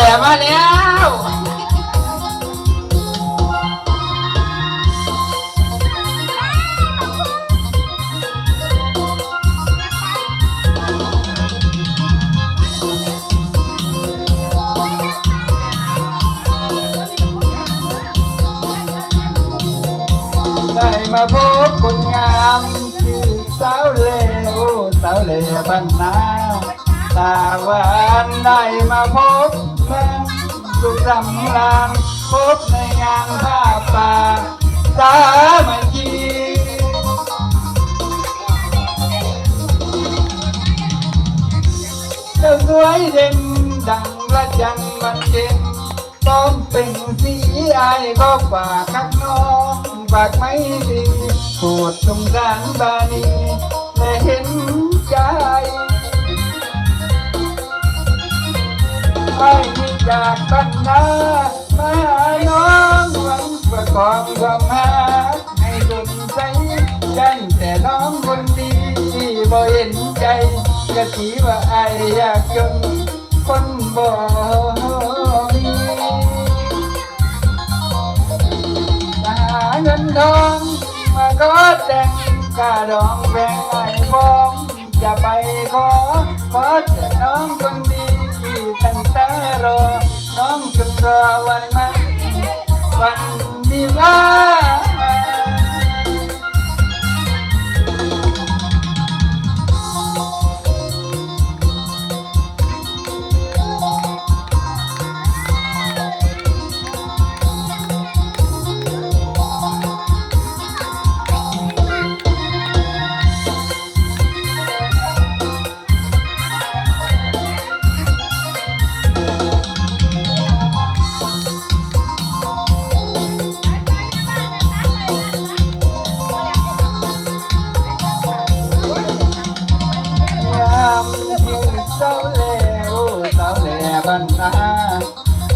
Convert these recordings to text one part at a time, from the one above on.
แหลมาแล้วได้มาพบคนงามคือสาวเลวสาวเลบ้านนา ตาหวานได้มาพบแม่สุขสำราญพบในงานผ้าป่าสามัคคีเจ้าสวยเด่นดังระจันทร์วันเพ็ญต้องเป็นสีอายก็ฝากคักน้องฝากไม่ดีโปรดสงสารบานี จากบ้านนามาหาน้องหวังประกอบความหาให้สนใจกันแต่น้องคนดีบ่เห็นใจกะทีว่าไอายอยากจนคนบ่มีมาหาเงินทองมาก็แต่งกาดองแบ่งไอ้บ้องจะไปขอขอแต่น้องคน อง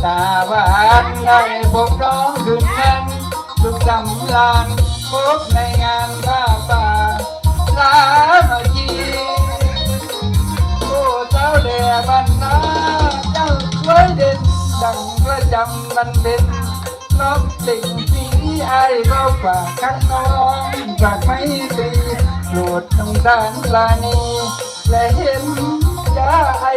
ตาหวานได้พบร้องคืนนั้นสุขสำราญพบในงานผ้าป่าสามัคคีโอ้เจ้าแล่บันนาเจ้าสวยเด่นดังประจำมันเป็นน้องติ่งสีไอ้ายก็ฝากข้างน้องฝากไม่ตีโปรดสงสารปลานีและเห็นใจไอ้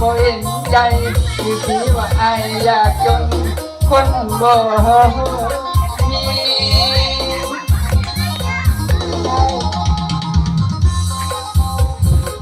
บ่เห็นใจคือที่ว่าไอายอยากจนคนบ่